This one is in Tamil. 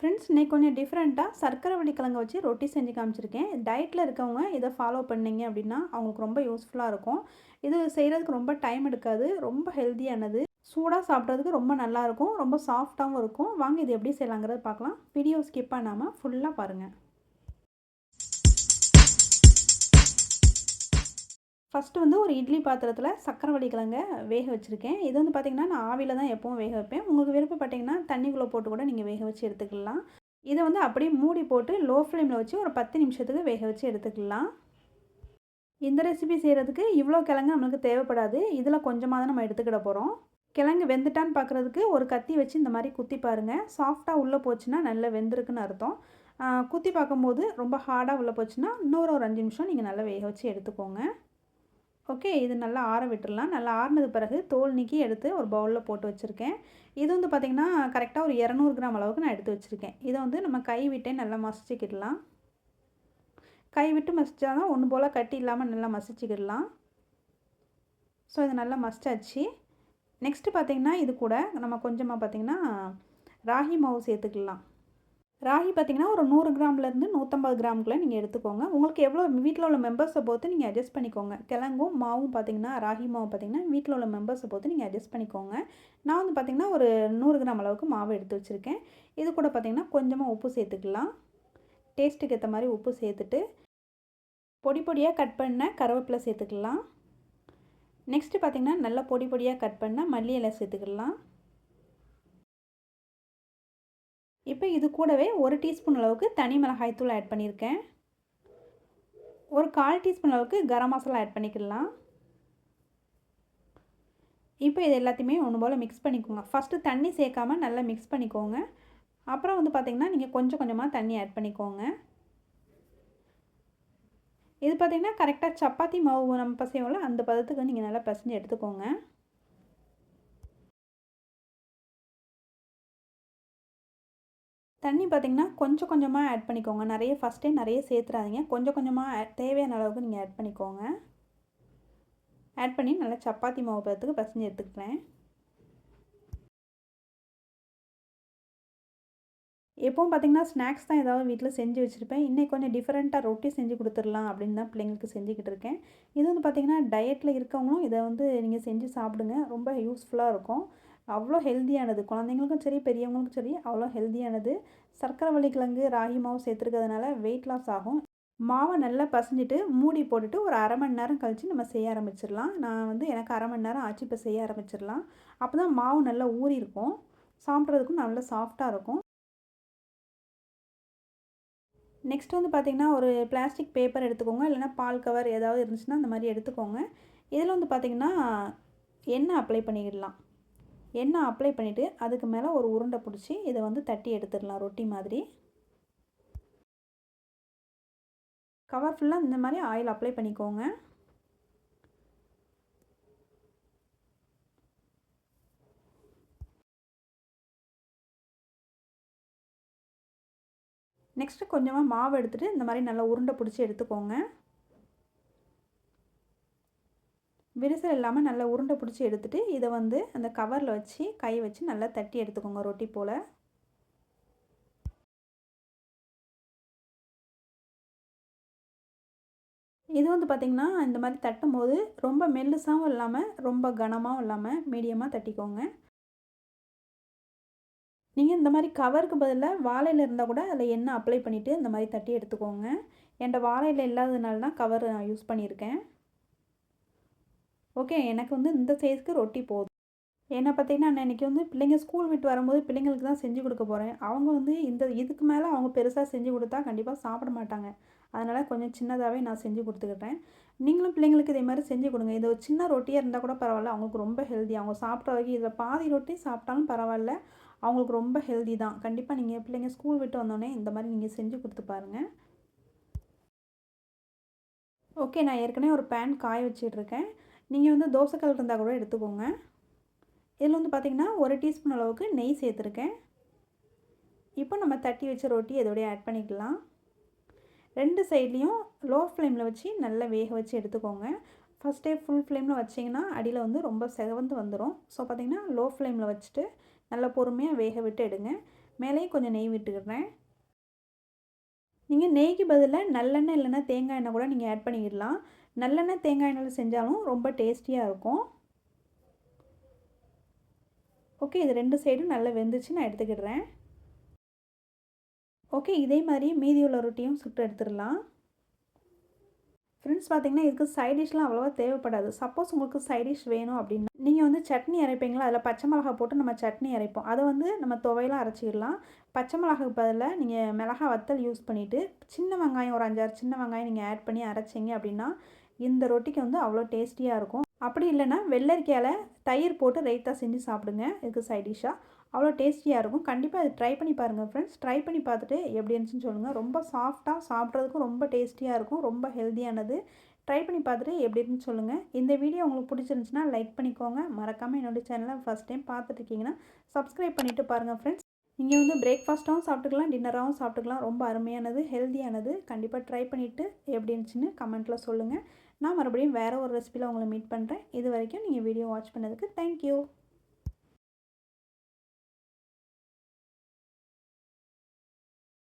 ஃப்ரெண்ட்ஸ் இன்றைக்கி கொஞ்சம் டிஃப்ரெண்ட்டாக சர்க்கரை வள்ளிக்கிழங்க வச்சு ரொட்டி செஞ்சு காமிச்சிருக்கேன். டயட்டில் இருக்கவங்க இதை ஃபாலோ பண்ணீங்க அப்படின்னா அவங்களுக்கு ரொம்ப யூஸ்ஃபுல்லாக இருக்கும். இது செய்கிறதுக்கு ரொம்ப டைம் எடுக்காது ரொம்ப ஹெல்த்தியானது சூடாக சாப்பிட்றதுக்கு ரொம்ப நல்லாயிருக்கும் ரொம்ப சாஃப்டாகவும் இருக்கும். வாங்க இது எப்படி செய்யலாங்கிறத பார்க்கலாம். வீடியோ ஸ்கிப் பண்ணாமல் ஃபுல்லாக பாருங்கள் ஃபஸ்ட்டு வந்து ஒரு இட்லி பாத்திரத்தில் சக்கரை வள்ளிக்கிழங்க வேக வச்சுருக்கேன். இது வந்து பார்த்திங்கன்னா நான் ஆவியில் தான் எப்போவும் வேக வைப்பேன். உங்களுக்கு விருப்பப்பட்டிங்கன்னா தண்ணிக்குள்ளே போட்டு கூட நீங்கள் வேக வச்சு எடுத்துக்கலாம். இதை வந்து அப்படியே மூடி போட்டு லோ ஃப்ளேமில் வச்சு ஒரு பத்து நிமிஷத்துக்கு வேக வச்சு எடுத்துக்கலாம். இந்த ரெசிபி செய்கிறதுக்கு இவ்வளோ கிழங்கு நம்மளுக்கு தேவைப்படாது. இதில் கொஞ்சமாக தான் நம்ம எடுத்துக்கிட போகிறோம் கிழங்கு வெந்துட்டான்னு பார்க்குறதுக்கு ஒரு கத்தி வச்சு இந்த மாதிரி குத்தி பாருங்கள் சாஃப்டாக உள்ளே போச்சுன்னா நல்லா வெந்திருக்குன்னு அர்த்தம். குத்தி பார்க்கும்போது ரொம்ப ஹார்டாக உள்ளே போச்சுன்னா இன்னொரு ஒரு அஞ்சு நிமிஷம் நீங்கள் நல்லா வேக வச்சு எடுத்துக்கோங்க. ஓகே இது நல்லா ஆற விட்டுடலாம். நல்லா ஆறினது பிறகு தோல் நீக்கி எடுத்து ஒரு பவுலில் போட்டு வச்சுருக்கேன். இது வந்து பார்த்திங்கன்னா கரெக்டாக ஒரு இரநூறு கிராம் அளவுக்கு நான் எடுத்து வச்சுருக்கேன். இதை வந்து நம்ம கை விட்டே நல்லா மசிச்சுக்கிடலாம். கை விட்டு மசிச்சா தான் ஒன்று போல் கட்டி இல்லாமல் நல்லா மசிச்சுக்கிடலாம். ஸோ இது நல்லா மசிச்சாச்சு. நெக்ஸ்ட்டு பார்த்திங்கன்னா இது கூட நம்ம கொஞ்சமாக பார்த்திங்கன்னா ராகி மாவு சேர்த்துக்கலாம். ராகி பார்த்திங்கன்னா ஒரு நூறு கிராம்லேருந்து நூற்றம்பது கிராமுக்குள்ளே நீங்கள் எடுத்துக்கோங்க. உங்களுக்கு எவ்வளோ வீட்டில் உள்ள மெம்பர்ஸை பொறுத்து நீங்கள் அட்ஜஸ்ட் பண்ணிக்கோங்க. கிழங்கும் மாவும் பார்த்திங்கன்னா ராகி மாவு பார்த்திங்கன்னா வீட்டில் உள்ள மெம்பர்ஸை பொறுத்து நீங்கள் அட்ஜஸ்ட் பண்ணிக்கோங்க. நான் வந்து பார்த்திங்கன்னா ஒரு நூறு கிராம் அளவுக்கு மாவு எடுத்து வச்சுருக்கேன். இது கூட பார்த்திங்கன்னா கொஞ்சமாக உப்பு சேர்த்துக்கலாம். டேஸ்ட்டுக்கு ஏற்ற மாதிரி உப்பு சேர்த்துட்டு பொடி பொடியாக கட் பண்ண கருவேப்பிலை சேர்த்துக்கலாம். நெக்ஸ்ட்டு பார்த்திங்கன்னா நல்லா பொடி பொடியாக கட் பண்ண மல்லி இலை சேர்த்துக்கலாம். இப்போ இது கூடவே ஒரு டீஸ்பூன் அளவுக்கு தனி மிளகாய்த்தூள் ஆட் பண்ணியிருக்கேன். ஒரு கால் டீஸ்பூன் அளவுக்கு கரம் மசாலா ஆட் பண்ணிக்கலாம். இப்போ இது எல்லாத்தையுமே ஒன்று போல் மிக்ஸ் பண்ணிக்கோங்க. ஃபஸ்ட்டு தண்ணி சேர்க்காமல் நல்லா மிக்ஸ் பண்ணிக்கோங்க. அப்புறம் வந்து பார்த்திங்கன்னா நீங்கள் கொஞ்சம் கொஞ்சமாக தண்ணி ஆட் பண்ணிக்கோங்க. இது பார்த்திங்கன்னா கரெக்டாக சப்பாத்தி மாவு நம்ம பசையோல அந்த பதத்துக்கு நீங்கள் நல்லா பசஞ்சு எடுத்துக்கோங்க. தண்ணி பார்த்திங்கன்னா கொஞ்சம் கொஞ்சமாக ஆட் பண்ணிக்கோங்க. நிறைய ஃபஸ்ட்டே நிறைய சேர்த்துறாதீங்க. கொஞ்சம் கொஞ்சமாக தேவையான அளவுக்கு நீங்கள் ஆட் பண்ணிக்கோங்க. ஆட் பண்ணி நல்லா சப்பாத்தி மாவு பதத்துக்கு பசஞ்சு எடுத்துக்கிறேன். எப்போவும் பார்த்திங்கன்னா ஸ்நாக்ஸ் தான் ஏதாவது வீட்டில் செஞ்சு வச்சுருப்பேன். இன்றைக்கி கொஞ்சம் டிஃப்ரெண்ட்டாக ரொட்டி செஞ்சு கொடுத்துடலாம் அப்படின்னு தான் பிள்ளைங்களுக்கு செஞ்சுக்கிட்டு இருக்கேன். இது வந்து பார்த்திங்கன்னா டயட்டில் இருக்கவங்களும் இதை வந்து நீங்கள் செஞ்சு சாப்பிடுங்க. ரொம்ப யூஸ்ஃபுல்லாக இருக்கும். அவ்வளோ ஹெல்த்தியானது குழந்தைங்களுக்கும் சரி பெரியவங்களுக்கும் சரி அவ்வளோ ஹெல்த்தியானது சர்க்கரை வள்ளிக்கிழங்கு ராகி மாவு சேர்த்துருக்கிறதுனால வெயிட் லாஸ் ஆகும். மாவை நல்லா பசஞ்சிட்டு மூடி போட்டுட்டு ஒரு அரை மணி நேரம் கழித்து நம்ம செய்ய ஆரம்பிச்சிடலாம். நான் வந்து எனக்கு அரை மணி நேரம் ஆச்சு இப்போ செய்ய ஆரம்பிச்சிடலாம். அப்போ தான் மாவு நல்லா ஊறி இருக்கும். சாப்பிட்றதுக்கும் நல்லா சாஃப்டாக இருக்கும். நெக்ஸ்ட் வந்து பார்த்திங்கன்னா ஒரு பிளாஸ்டிக் பேப்பர் எடுத்துக்கோங்க. இல்லைனா பால் கவர் ஏதாவது இருந்துச்சுன்னா அந்த மாதிரி எடுத்துக்கோங்க. இதில் வந்து பார்த்திங்கன்னா எண்ணெய் அப்ளை பண்ணிக்கிடலாம் எண்ணெய் அப்ளை பண்ணிவிட்டு அதுக்கு மேலே ஒரு உருண்டை பிடிச்சி இதை வந்து தட்டி எடுத்துடலாம் ரொட்டி மாதிரி. கவர் ஃபுல்லாக இந்த மாதிரி ஆயில் அப்ளை பண்ணிக்கோங்க. நெக்ஸ்ட்டு கொஞ்சமாக மாவு எடுத்துகிட்டு இந்த மாதிரி நல்லா உருண்டை பிடிச்சி எடுத்துக்கோங்க. விரிசல் இல்லாமல் நல்லா உருண்டை பிடிச்சி எடுத்துகிட்டு இதை வந்து அந்த கவரில் வச்சு கை வச்சு நல்லா தட்டி எடுத்துக்கோங்க ரொட்டி போல். இது வந்து பார்த்திங்கன்னா இந்த மாதிரி தட்டும் போது ரொம்ப மெல்லுசாகவும் இல்லாமல் ரொம்ப கனமாகவும் இல்லாமல் மீடியமாக தட்டிக்கோங்க. நீங்கள் இந்த மாதிரி கவருக்கு பதிலாக வாழையில் இருந்தால் கூட அதில் எண்ணெய் அப்ளை பண்ணிவிட்டு இந்த மாதிரி தட்டி எடுத்துக்கோங்க. என்கிட்ட வாழையில் இல்லாததுனால தான் கவர் நான் யூஸ் பண்ணியிருக்கேன். ஓகே எனக்கு வந்து இந்த சைஸ்க்கு ரொட்டி போதும். ஏன்னா பார்த்தீங்கன்னா நான் இன்றைக்கி வந்து பிள்ளைங்க ஸ்கூல் விட்டு வரும்போது பிள்ளைங்களுக்கு தான் செஞ்சு கொடுக்க போகிறேன் அவங்க வந்து இந்த இதுக்கு மேலே அவங்க பெருசாக செஞ்சு கொடுத்தா கண்டிப்பாக சாப்பிட மாட்டாங்க. அதனால் கொஞ்சம் சின்னதாகவே நான் செஞ்சு கொடுத்துக்கிட்டேன் நீங்களும் பிள்ளைங்களுக்கு இதே மாதிரி செஞ்சு கொடுங்க. இது ஒரு சின்ன ரொட்டியாக இருந்தால் கூட பரவாயில்ல. அவங்களுக்கு ரொம்ப ஹெல்தி அவங்க சாப்பிட்ற வரைக்கும் இதில் பாதி ரொட்டி சாப்பிட்டாலும் பரவாயில்ல. அவங்களுக்கு ரொம்ப ஹெல்தி தான். கண்டிப்பாக நீங்கள் பிள்ளைங்க ஸ்கூல் விட்டு வந்தோடனே இந்த மாதிரி நீங்கள் செஞ்சு கொடுத்து பாருங்கள் ஓகே நான் ஏற்கனவே ஒரு பேன் காய வச்சிட்ருக்கேன் நீங்கள் வந்து தோசைக்கல் இருந்தால் கூட எடுத்துக்கோங்க. இதில் வந்து பார்த்திங்கன்னா ஒரு டீஸ்பூன் அளவுக்கு நெய் சேர்த்துருக்கேன். இப்போ நம்ம தட்டி வச்ச ரொட்டி இதோடய ஆட் பண்ணிக்கலாம். ரெண்டு சைட்லேயும் லோ ஃப்ளேமில் வச்சு நல்லா வேக வச்சு எடுத்துக்கோங்க. ஃபஸ்ட்டே ஃபுல் ஃப்ளேமில் வச்சிங்கன்னா அடியில் வந்து ரொம்ப செவந்து வந்துடும் ஸோ பார்த்திங்கன்னா லோ ஃப்ளேமில் வச்சுட்டு நல்லா பொறுமையாக வேக விட்டு எடுங்க. மேலேயும் கொஞ்சம் நெய் விட்டுக்கிறேன் நீங்கள் நெய்க்கு பதிலாக நல்லெண்ணெய் இல்லைன்னா தேங்காய் எண்ணெய் கூட நீங்கள் ஆட் பண்ணிக்கிடலாம் நல்லெண்ணெய் தேங்காய் எண்ணெயில் செஞ்சாலும் ரொம்ப டேஸ்டியாக இருக்கும். ஓகே இது ரெண்டு சைடும் நல்லா வெந்துச்சு நான் எடுத்துக்கிடுறேன். ஓகே இதே மாதிரி மீதி உள்ள ரொட்டியும் சுட்டு எடுத்துடலாம். ஃப்ரெண்ட்ஸ் பார்த்தீங்கன்னா இதுக்கு சைட் டிஷ்லாம் அவ்வளோவா தேவைப்படாது. சப்போஸ் உங்களுக்கு சைட் டிஷ் வேணும் அப்படின்னா நீங்கள் வந்து சட்னி அரைப்பீங்களா? அதில் பச்சை மிளகா போட்டு நம்ம சட்னி அரைப்போம். அதை வந்து நம்ம துவையெல்லாம் அரைச்சிடலாம். பச்சை மிளகாக்கு பதிலாக நீங்கள் மிளகா வத்தல் யூஸ் பண்ணிவிட்டு சின்ன வெங்காயம் ஒரு அஞ்சாறு சின்ன வெங்காயம் நீங்கள் ஆட் பண்ணி அரைச்சிங்க அப்படின்னா இந்த ரொட்டிக்கு வந்து அவ்வளோ டேஸ்டியாக இருக்கும். அப்படி இல்லைன்னா வெள்ளரிக்கையால் தயிர் போட்டு ரைத்தா செஞ்சு சாப்பிடுங்க. இதுக்கு சைட் டிஷ்ஷாக அவ்வளோ டேஸ்டியாக இருக்கும். கண்டிப்பாக அது ட்ரை பண்ணி பாருங்கள் ஃப்ரெண்ட்ஸ் ட்ரை பண்ணி பார்த்துட்டு எப்படி இருந்துச்சுன்னு சொல்லுங்கள் ரொம்ப சாஃப்டாக சாப்பிட்றதுக்கும் ரொம்ப டேஸ்டியாக இருக்கும். ரொம்ப ஹெல்த்தியானது ட்ரை பண்ணி பார்த்துட்டு எப்படி இருக்குன்னு சொல்லுங்கள் இந்த வீடியோ உங்களுக்கு பிடிச்சிருந்துச்சுன்னா லைக் பண்ணிக்கோங்க. மறக்காமல் என்னோடய சேனலை ஃபஸ்ட் டைம் பார்த்துட்டு இருக்கீங்கன்னா சப்ஸ்கிரைப் பண்ணிவிட்டு பாருங்கள் ஃப்ரெண்ட்ஸ் நீங்கள் வந்து பிரேக்ஃபாஸ்ட்டாகவும் சாப்பிட்டுக்கலாம் டின்னராகவும் சாப்பிட்டுக்கலாம். ரொம்ப அருமையானது ஹெல்த்தியானது கண்டிப்பாக ட்ரை பண்ணிவிட்டு எப்படி இருந்துச்சுன்னு கமெண்ட்டில் சொல்லுங்கள் நான் மறுபடியும் வேறு ஒரு ரெசிபியில் உங்களை மீட் பண்ணுறேன் இது வரைக்கும் நீங்கள் வீடியோ வாட்ச் பண்ணதுக்கு தேங்க்யூ